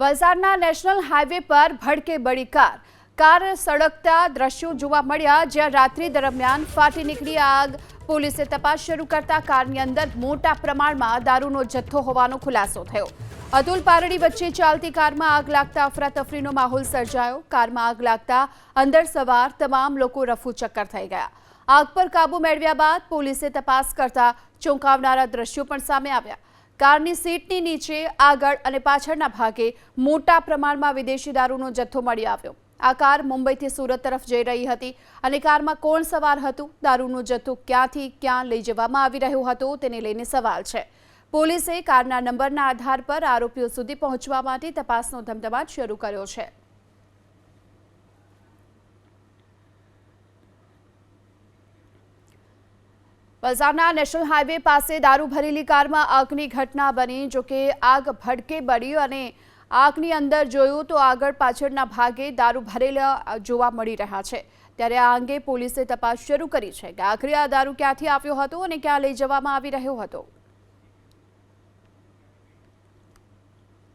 વલસાડના national highway પર ભડકે બળી કાર. કાર સળગતા દ્રશ્યો જોવા મળ્યા જ્યાં રાત્રિ દરમિયાન ફાટી નીકળી આગ. પોલીસે તપાસ શરૂ કરતા કારની અંદર મોટા પ્રમાણમાં દારૂનો જથ્થો હોવાનો ખુલાસો થયો. અતુલ પારડી વચ્ચે ચાલતી કારમાં આગ લાગતા અફરાતફરીનો માહોલ સર્જાયો. કારમાં આગ લાગતા અંદર સવાર તમામ લોકો રફુચક્કર થઈ ગયા. આગ પર કાબુ મેળવ્યા બાદ પોલીસે તપાસ કરતા ચોંકાવનારા દ્રશ્યો પણ સામે આવ્યા. કારની સીટની નીચે આગળ અને પાછળના ભાગે મોટા પ્રમાણમાં વિદેશી દારૂનો જથ્થો મળી આવ્યો. આ કાર મુંબઈથી સુરત તરફ જઈ રહી હતી અને કારમાં કોણ સવાર હતું, દારૂનો જથ્થો ક્યાંથી ક્યાં લઈ જવામાં આવી રહ્યો હતો તેને લઈને સવાલ છે. પોલીસે કારના નંબરના આધાર પર આરોપીઓ સુધી પહોંચવા માટે તપાસનો ધમધમાટ શરૂ કર્યો છે. વલસાડના નેશનલ હાઈવે પાસે દારૂ ભરેલી કારમાં આગની ઘટના બની, જો કે આગ ભડકે બળી અને આગની અંદર જોયું તો આગળ પાછળના ભાગે દારૂ ભરેલા જોવા મળી રહ્યા છે. ત્યારે આ અંગે પોલીસે તપાસ શરૂ કરી છે કે આખરે આ દારૂ ક્યાંથી આવ્યો હતો અને ક્યાં લઈ જવામાં આવી રહ્યો હતો?